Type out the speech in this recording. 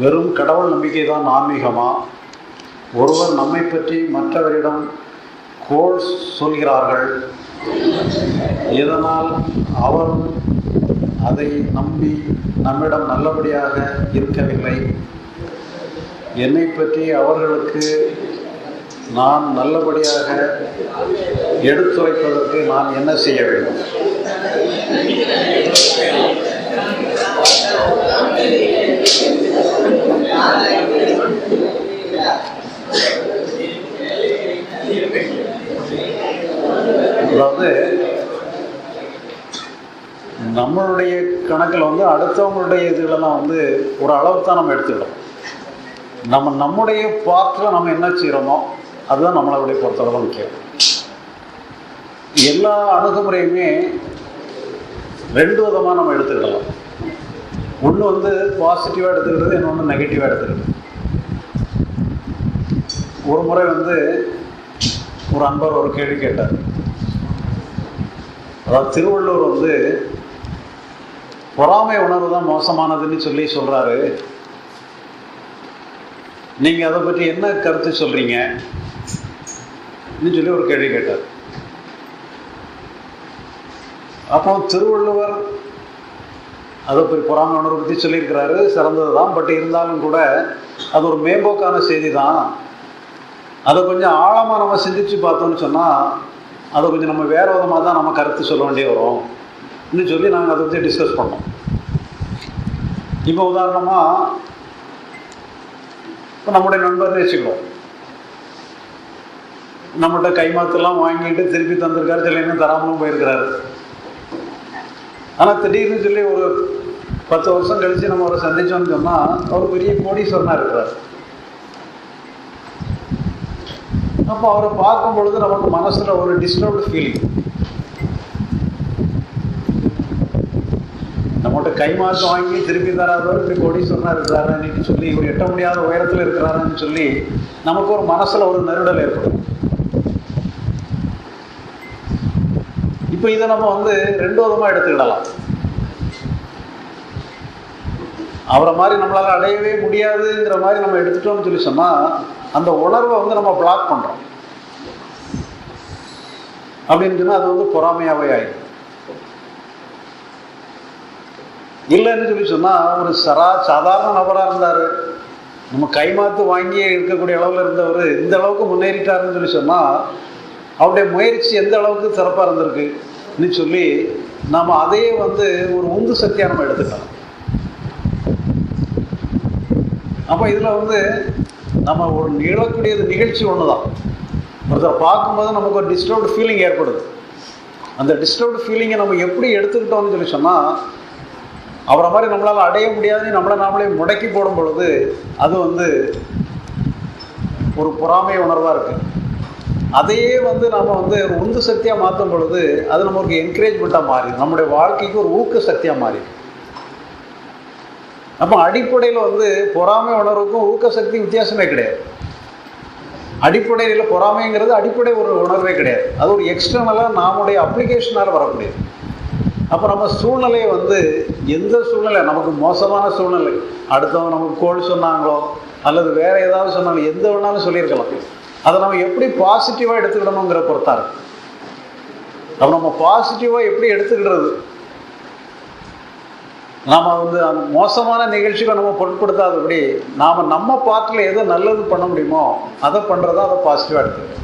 வெறும் கடவுள் நம்பிக்கை தான் ஆன்மீகமா? ஒருவர் நம்மை பற்றி மற்றவரிடம் கோள் சொல்கிறார்கள். இதனால் அவரும் அதை நம்பி நம்மிடம் நல்லபடியாக இருக்கவில்லை. என்னை பற்றி அவர்களுக்கு நான் நல்லபடியாக எடுத்துரைப்பதற்கு நான் என்ன செய்ய வேண்டும்? அதாவது நம்மளுடைய கணக்கில் வந்து அடுத்தவங்களுடைய இதுலலாம் வந்து ஒரு அளவு தான் நம்ம எடுத்துக்கிறோம் நம்ம நம்முடைய பார்ட்டில் நம்ம என்ன செய்கிறோமோ அதுதான் நம்மளுடைய பொறுத்தளவு முக்கியம். எல்லா அணுகுமுறையுமே ரெண்டு விதமாக நம்ம எடுத்துக்கிடலாம். ஒன்று வந்து பாசிட்டிவாக எடுத்துக்கிறது இன்னொன்று நெகட்டிவாக எடுத்துக்கிறது ஒரு முறை வந்து ஒரு அன்பர் ஒரு கேள்வி கேட்டார். அதாவது திருவள்ளுவர் வந்து பொறாமை உணர்வு தான் மோசமானதுன்னு சொல்லி சொல்கிறாரு நீங்கள் அதை பற்றி என்ன கருத்து சொல்கிறீங்க சொல்லி ஒரு கேள்வி கேட்டார். அப்போ திருவள்ளுவர் அதை பற்றி பொறாமை உணர்வு பற்றி சொல்லியிருக்கிறாரு. சிறந்தது தான். பட் இருந்தாலும் கூட அது ஒரு மேம்போக்கான செய்தி தான். அதை கொஞ்சம் ஆழமாக நம்ம சிந்திச்சு பார்த்தோம்னு சொன்னால் அதை கொஞ்சம் நம்ம வேறு விதமாக தான் நம்ம கருத்து சொல்ல வேண்டிய வரும். இன்னும் சொல்லி நாங்கள் அதை பற்றி டிஸ்கஸ் பண்ணோம். இப்போ உதாரணமாக இப்போ நம்முடைய நண்பர்னு வச்சுக்கிறோம் நம்மகிட்ட கைமாத்தெல்லாம் வாங்கிட்டு திருப்பி தந்திருக்காரு சில இன்னும் தராமலும் போயிருக்கிறாரு. ஆனால் திடீர்னு சொல்லி ஒரு பத்து வருஷம் கழித்து நம்ம அவரை சந்திச்சோம்னு சொன்னால் அவர் பெரிய கோடீஸ்வரனாக இருக்கிறார். நம்ம அவரை பார்க்கும் பொழுது நமக்கு மனசில் ஒரு டிஸ்டர்ப்டு ஃபீலிங் நம்மகிட்ட கைமாற்று வாங்கி திருப்பி தராதோ இப்படி கோடீஸ்வரனாக இருக்கிறாருன்னு சொல்லி இவர் எட்ட முடியாத உயரத்தில் இருக்கிறாருன்னு சொல்லி நமக்கு ஒரு மனசில் ஒரு நெருடல் ஏற்படும். இப்போ இதை நம்ம வந்து ரெண்டு விதமாக எடுத்துக்கிடலாம். அவரை மாதிரி நம்மளால் அடையவே முடியாதுங்கிற மாதிரி நம்ம எடுத்துட்டோம்னு சொல்லி சொன்னால் அந்த உணர்வை வந்து நம்ம பிளாக் பண்ணுறோம் அப்படின்னு சொன்னால் அது வந்து பொறாமையாகவே ஆயிடும். இல்லைன்னு சொல்லி சொன்னால் ஒரு சரா சாதாரண நபராக இருந்தார். நம்ம கைமாத்து வாங்கி இருக்கக்கூடிய அளவில் இருந்தவர் இந்த அளவுக்கு முன்னேறிட்டாருன்னு சொல்லி சொன்னால் அவருடைய முயற்சி எந்த அளவுக்கு சிறப்பாக இருந்திருக்குன்னு சொல்லி நாம் அதையே வந்து ஒரு உந்து சக்தியாக நம்ம எடுத்துக்கலாம். அப்போ இதில் வந்து நம்ம ஒரு நிகழக்கூடியது நிகழ்ச்சி ஒன்று தான் ஒருத்தர் பார்க்கும்போது நமக்கு ஒரு டிஸ்டர்ப்டு ஃபீலிங் ஏற்படுது. அந்த டிஸ்டர்ப்டு ஃபீலிங்கை நம்ம எப்படி எடுத்துக்கிட்டோம்னு சொல்லி சொன்னால் அவரை மாதிரி நம்மளால் அடைய முடியாதுன்னு நம்மளை நாமளே முடக்கி போடும் பொழுது அது வந்து ஒரு பொறாமை உணர்வாக இருக்குது அதையே வந்து நம்ம வந்து ஒரு உந்து சக்தியாக மாற்றும் பொழுது அது நமக்கு என்கரேஜ்மெண்ட்டாக மாறி நம்முடைய வாழ்க்கைக்கு ஒரு ஊக்க சக்தியாக மாறி அப்போ அடிப்படையில் வந்து பொறாமை உணர்வுக்கும் ஊக்க சக்தி வித்தியாசமே கிடையாது. அடிப்படையில் பொறாமைங்கிறது அடிப்படை ஒரு உணர்வே கிடையாது. அது ஒரு எக்ஸ்டர்னலாக நாமுடைய அப்ளிகேஷனால் வரக்கூடியது. அப்போ நம்ம சூழ்நிலையை வந்து எந்த சூழ்நிலை? நமக்கு மோசமான சூழ்நிலை. அடுத்தவங்க நமக்கு கோல் சொன்னாங்களோ அல்லது வேற ஏதாவது சொன்னாலும் எந்த வேணாலும் சொல்லியிருக்கலாம். அதை நம்ம எப்படி பாசிட்டிவாக எடுத்துக்கிடணுங்கிற பொறுத்தா இருக்கு. அப்போ நம்ம பாசிட்டிவாக எப்படி எடுத்துக்கிடுறது? நாம் வந்து அந்த மோசமான நிகழ்ச்சிகளை நம்ம பொருட்படுத்தாதபடி நாம் நம்ம பார்ட்டில் எதை நல்லது பண்ண முடியுமோ அதை பண்ணுறதா அதை பாசிட்டிவாக எடுத்துக்கணும்.